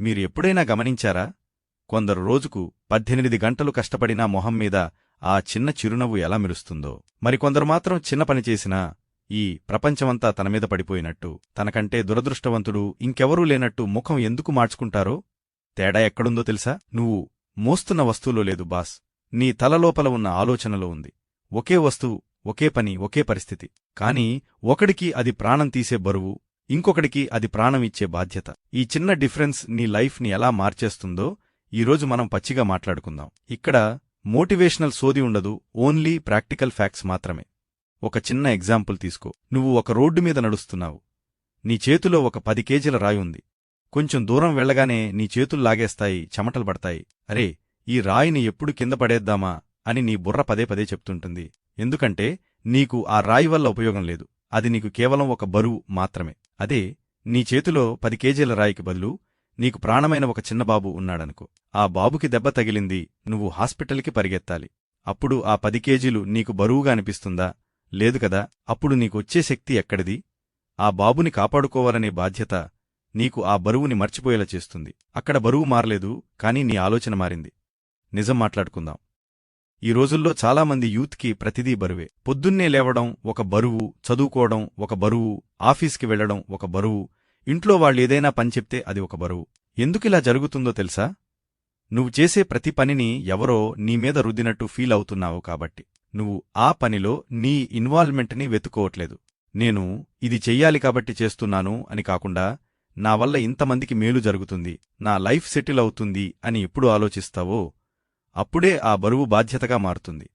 మీరు ఎప్పుడైనా గమనించారా? కొందరు రోజుకు పద్దెనిమిది గంటలు కష్టపడినా మొహం మీద ఆ చిన్న చిరునవ్వు ఎలా మెరుస్తుందో. మరికొందరు మాత్రం చిన్న పని చేసినా ఈ ప్రపంచమంతా తనమీద పడిపోయినట్టు తనకంటే దురదృష్టవంతుడు ఇంకెవరూ లేనట్టు ముఖం ఎందుకు మార్చుకుంటారో? తేడా ఎక్కడుందో తెలుసా? నువ్వు మోస్తున్న వస్తువులో లేదు బాస్. నీ తలలోపల ఉన్న ఆలోచనలో ఉంది. ఒకే వస్తువు ఒకే పని ఒకే పరిస్థితి. కాని ఒకడికి అది ప్రాణం తీసే బరువు ఇంకొకడికి అది ప్రాణం ఇచ్చే బాధ్యత. ఈ చిన్న డిఫరెన్స్ నీ లైఫ్ని ఎలా మార్చేస్తుందో ఈరోజు మనం పచ్చిగా మాట్లాడుకుందాం. ఇక్కడ మోటివేషనల్ సోది ఉండదు ఓన్లీ ప్రాక్టికల్ ఫ్యాక్ట్స్ మాత్రమే. ఒక చిన్న ఎగ్జాంపుల్ తీసుకో. నువ్వు ఒక రోడ్డు మీద నడుస్తున్నావు. నీ చేతిలో ఒక పది కేజీల రాయి ఉంది. కొంచెం దూరం వెళ్ళగానే నీ చేతులు లాగేస్తాయి చెమటలు పడతాయి. అరే ఈ రాయిని ఎప్పుడు కింద పడేద్దామా అని నీ బుర్ర పదే పదే చెప్తుంటుంది. ఎందుకంటే నీకు ఆ రాయి వల్ల ఉపయోగం లేదు. అది నీకు కేవలం ఒక బరువు మాత్రమే. అదే నీ చేతిలో పది కేజీల రాయికి బదులు నీకు ప్రాణమైన ఒక చిన్న బాబు ఉన్నాడనుకో. ఆ బాబుకి దెబ్బ తగిలింది నువ్వు హాస్పిటల్కి పరిగెత్తాలి. అప్పుడు ఆ పది కేజీలు నీకు బరువుగా అనిపిస్తుందా? లేదు కదా అప్పుడు నీకొచ్చే శక్తి ఎక్కడిది? ఆ బాబుని కాపాడుకోవాలనే బాధ్యత నీకు ఆ బరువుని మర్చిపోయేలా చేస్తుంది. అక్కడ బరువు మారలేదు కానీ నీ ఆలోచన మారింది. నిజం మాట్లాడుకుందాం. ఈ రోజుల్లో చాలామంది యూత్కి ప్రతిదీ బరువే. పొద్దున్నే లేవడం ఒక బరువు చదువుకోవడం ఒక బరువు ఆఫీస్కి వెళ్ళడం ఒక బరువు ఇంట్లో వాళ్ళేదైనా పని చెప్తే అది ఒక బరువు. ఎందుకిలా జరుగుతుందో తెలుసా? నువ్వు చేసే ప్రతి పనిని ఎవరో నీ మీద రుద్దినట్టు ఫీల్ అవుతున్నావు కాబట్టి. నువ్వు ఆ పనిలో నీ ఇన్వాల్వ్మెంట్ని వెతుకోవట్లేదు నేను ఇది చెయ్యాలి కాబట్టి చేస్తున్నాను అని కాకుండా నా వల్ల ఇంతమందికి మేలు జరుగుతుంది నా లైఫ్ సెటిల్ అవుతుంది అని ఎప్పుడు ఆలోచిస్తావో అప్పుడే ఆ బరువు బాధ్యతగా మారుతుంది.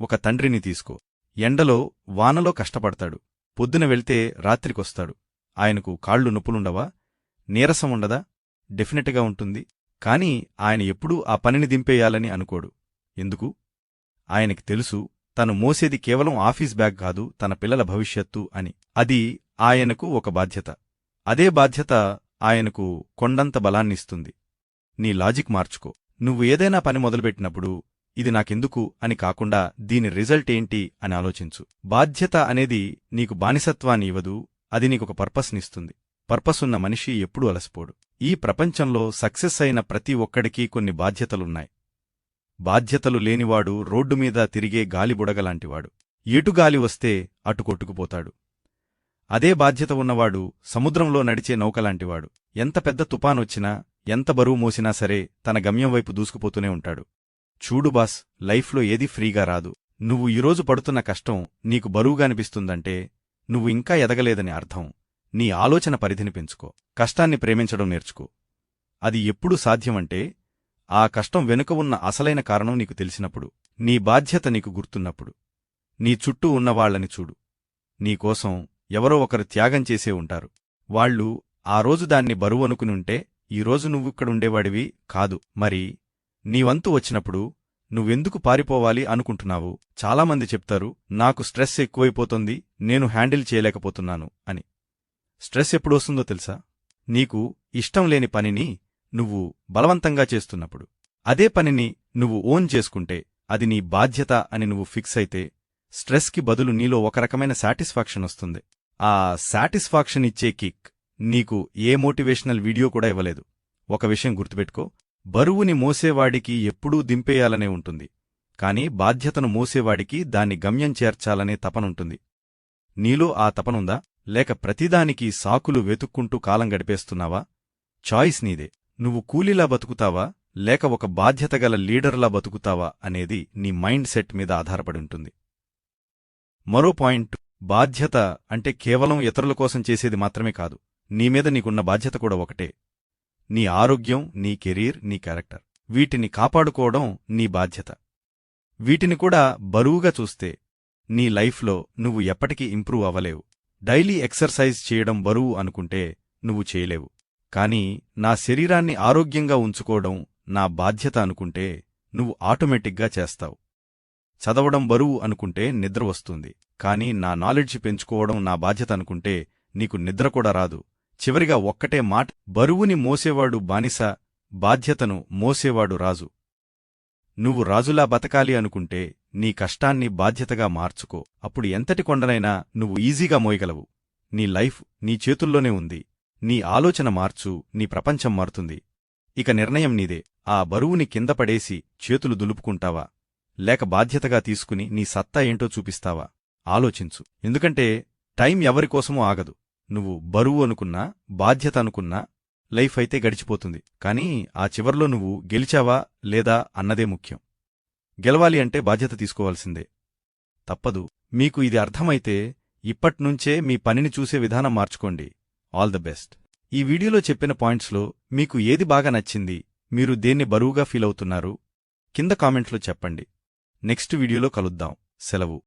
ఒక తండ్రిని తీసుకో. ఎండలో వానలో కష్టపడతాడు. పొద్దున వెళ్తే రాత్రికొస్తాడు. ఆయనకు కాళ్ళు నొప్పులుండవా? నీరసం ఉండదా? డెఫినెట్గా ఉంటుంది. కాని ఆయన ఎప్పుడూ ఆ పనిని దింపేయాలని అనుకోడు. ఎందుకు? ఆయనకి తెలుసు తను మోసేది కేవలం ఆఫీస్ బ్యాగ్ కాదు తన పిల్లల భవిష్యత్తు అని. అది ఆయనకు ఒక బాధ్యత. అదే బాధ్యత ఆయనకు కొండంత బలాన్నిస్తుంది. నీ లాజిక్ మార్చుకో. నువ్వు ఏదైనా పని మొదలుపెట్టినప్పుడు ఇది నాకెందుకు అని కాకుండా దీని రిజల్ట్ ఏంటి అని ఆలోచించు. బాధ్యత అనేది నీకు బానిసత్వాన్ని ఇవ్వదు అది నీకొక పర్పస్నిస్తుంది పర్పస్ ఉన్న మనిషి ఎప్పుడూ అలసిపోడు. ఈ ప్రపంచంలో సక్సెస్ అయిన ప్రతి ఒక్కడికీ కొన్ని బాధ్యతలున్నాయి. బాధ్యతలు లేనివాడు రోడ్డుమీద తిరిగే గాలిబుడగలాంటివాడు ఎటు గాలి వస్తే అటు కొట్టుకుపోతాడు. అదే బాధ్యత ఉన్నవాడు సముద్రంలో నడిచే నౌకలాంటివాడు ఎంత పెద్ద తుపానొచ్చినా ఎంత బరువు మోసినా సరే తన గమ్యం వైపు దూసుకుపోతూనే ఉంటాడు. చూడు బాస్ లైఫ్లో ఏదీ ఫ్రీగా రాదు. నువ్వు ఈరోజు పడుతున్న కష్టం నీకు బరువుగా అనిపిస్తుందంటే నువ్వు ఇంకా ఎదగలేదని అర్థం. నీ ఆలోచన పరిధిని పెంచుకో. కష్టాన్ని ప్రేమించడం నేర్చుకో. అది ఎప్పుడు సాధ్యమంటే ఆ కష్టం వెనుక ఉన్న అసలైన కారణం నీకు తెలిసినప్పుడు నీ బాధ్యత నీకు గుర్తున్నప్పుడు. నీ చుట్టూ ఉన్నవాళ్ళని చూడు. నీకోసం ఎవరో ఒకరు త్యాగం చేసే ఉంటారు. వాళ్ళు ఆ రోజు దాన్ని బరువనుకునుంటే ఈరోజు నువ్విక్కడుండేవాడివి కాదు. మరి నీవంతు వచ్చినప్పుడు నువ్వెందుకు పారిపోవాలి అనుకుంటున్నావు? చాలామంది చెప్తారు నాకు స్ట్రెస్ ఎక్కువైపోతుంది నేను హ్యాండిల్ చేయలేకపోతున్నాను అని. స్ట్రెస్ ఎప్పుడొస్తుందో తెలుసా? నీకు ఇష్టం లేని పనిని నువ్వు బలవంతంగా చేస్తున్నప్పుడు. అదే పనిని నువ్వు ఓన్ చేసుకుంటే అది నీ బాధ్యత అని నువ్వు ఫిక్స్ అయితే స్ట్రెస్కి బదులు నీలో ఒక రకమైన సాటిస్ఫాక్షన్ వస్తుంది. ఆ సాటిస్ఫాక్షన్ ఇచ్చే కిక్ నీకు ఏ మోటివేషనల్ వీడియో కూడా ఇవ్వలేదు. ఒక విషయం గుర్తుపెట్టుకో. బరువుని మోసేవాడికి ఎప్పుడూ దింపేయాలనే ఉంటుంది. కాని బాధ్యతను మోసేవాడికి దాన్ని గమ్యం చేర్చాలనే తపనుంటుంది. నీలో ఆ తపనుందా? లేక ప్రతిదానికి సాకులు వెతుక్కుంటూ కాలం గడిపేస్తున్నావా? చాయిస్ నీదే. నువ్వు కూలీలా బతుకుతావా? లేక ఒక బాధ్యతగల లీడర్లా బతుకుతావా? అనేది నీ మైండ్ సెట్ మీద ఆధారపడి ఉంటుంది. మరో పాయింట్ బాధ్యత అంటే కేవలం ఇతరుల కోసం చేసేది మాత్రమే కాదు. నీమీద నీకున్న బాధ్యత కూడా ఒకటే. నీ ఆరోగ్యం నీ కెరీర్ నీ క్యారెక్టర్. వీటిని కాపాడుకోవడం నీ బాధ్యత. వీటిని కూడా బరువుగా చూస్తే నీ లైఫ్లో నువ్వు ఎప్పటికీ ఇంప్రూవ్ అవ్వలేవు. డైలీ ఎక్సర్సైజ్ చేయడం బరువు అనుకుంటే నువ్వు చేయలేవు. కాని నా శరీరాన్ని ఆరోగ్యంగా ఉంచుకోవడం నా బాధ్యత అనుకుంటే నువ్వు ఆటోమేటిక్గా చేస్తావు. చదవడం బరువు అనుకుంటే నిద్ర వస్తుంది. కాని నా నాలెడ్జ్ పెంచుకోవడం నా బాధ్యత అనుకుంటే నీకు నిద్ర కూడా రాదు. చివరిగా ఒక్కటే మాట బరువుని మోసేవాడు బానిస బాధ్యతను మోసేవాడు రాజు. నువ్వు రాజులా బతకాలి అనుకుంటే నీ కష్టాన్ని బాధ్యతగా మార్చుకో. అప్పుడు ఎంతటి కొండనైనా నువ్వు ఈజీగా మోయగలవు. నీ లైఫ్ నీ చేతుల్లోనే ఉంది. నీ ఆలోచన మార్చు నీ ప్రపంచం మారుతుంది. ఇక నిర్ణయం నీదే. ఆ బరువుని కింద పడేసి చేతులు దులుపుకుంటావా? లేక బాధ్యతగా తీసుకుని నీ సత్తా ఏంటో చూపిస్తావా? ఆలోచించు. ఎందుకంటే టైం ఎవరికోసమూ ఆగదు. నువ్వు బరువు అనుకున్నా బాధ్యత అనుకున్నా లైఫ్ అయితే గడిచిపోతుంది. కానీ ఆ చివర్లో నువ్వు గెలిచావా లేదా అన్నదే ముఖ్యం. గెలవాలి అంటే బాధ్యత తీసుకోవాల్సిందే. తప్పదు. మీకు ఇది అర్థమైతే ఇప్పట్నుంచే మీ పనిని చూసే విధానం మార్చుకోండి. All the best. ఈ వీడియోలో చెప్పిన పాయింట్స్లో మీకు ఏది బాగా నచ్చింది మీరు దేన్ని బరువుగా ఫీల్ అవుతున్నారు కింద కామెంట్లో చెప్పండి. నెక్స్ట్ వీడియోలో కలుద్దాం. సెలవు.